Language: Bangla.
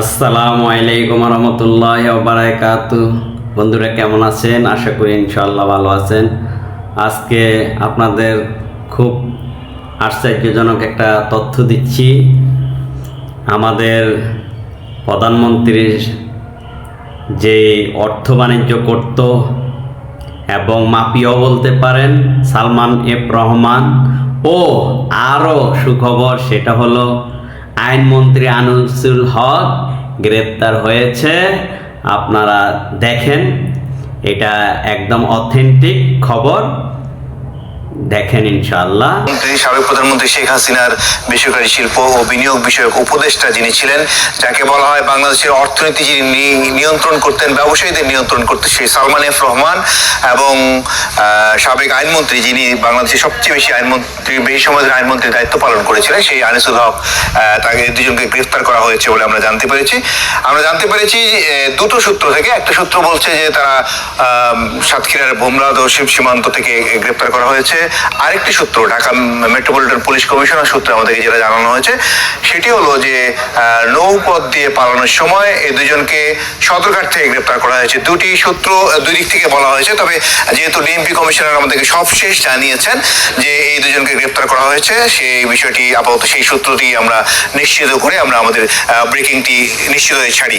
আসসালামু আলাইকুম রহমতুল্লাহ বারাকাত বন্ধুরা, কেমন আছেন? আশা করি ইনশাল্লাহ ভালো আছেন। আজকে আপনাদের খুব আশ্চর্যজনক একটা তথ্য দিচ্ছি। আমাদের প্রধানমন্ত্রীর যে অর্থ বাণিজ্য করত এবং মাপিও বলতে পারেন, সালমান এফ রহমান, ও আরও সুখবর সেটা হলো আইনমন্ত্রী আনিসুল হক গ্রেপ্তার হয়েছে। আপনারা দেখেন, এটা একদম অথেন্টিক খবর। দেখেন ইনশাআল্লাহ। মন্ত্রী, সাবেক প্রধানমন্ত্রী শেখ হাসিনার বেসরকারি শিল্প ও বিনিয়োগ বিষয়ক উপদেষ্টা যিনি ছিলেন, যাকে বলা হয় বাংলাদেশের অর্থনীতি যিনি নিয়ন্ত্রণ করতেন, ব্যবসায়ীদের নিয়ন্ত্রণ করতেন, সেই সালমান এফ রহমান এবং সাবেক আইনমন্ত্রী যিনি বাংলাদেশের সবচেয়ে বেশি আইনমন্ত্রী, বেশি সময় আইনমন্ত্রীর দায়িত্ব পালন করেছিলেন, সেই আনিসুল হক তাকে দুজনকে গ্রেফতার করা হয়েছে বলে আমরা জানতে পেরেছি। আমরা জানতে পেরেছি দুটো সূত্র থেকে, একটা সূত্র বলছে যে তারা সাতক্ষীরার ভোমরাদ ও শিব সীমান্ত থেকে গ্রেপ্তার করা হয়েছে। আরেকটি সূত্র, ঢাকা মেট্রোপলিটন পুলিশ কমিশনার সূত্রে আমাদেরকে যেটা জানানো হয়েছে, সেটি হলো যে নৌপথ দিয়ে পালানোর সময় এই দুজনকে সদরঘাট থেকে গ্রেপ্তার করা হয়েছে। দুটি সূত্র দুই দিক থেকে বলা হয়েছে, তবে যেহেতু ডিএমপি কমিশনার আমাদেরকে সবশেষ জানিয়েছেন যে এই দুজনকে গ্রেপ্তার করা হয়েছে। সেই বিষয়টি আপাতত সেই সূত্রটি আমরা নিশ্চিত করে আমরা আমাদের ব্রেকিংটি নিশ্চিত হয়ে ছাড়ি।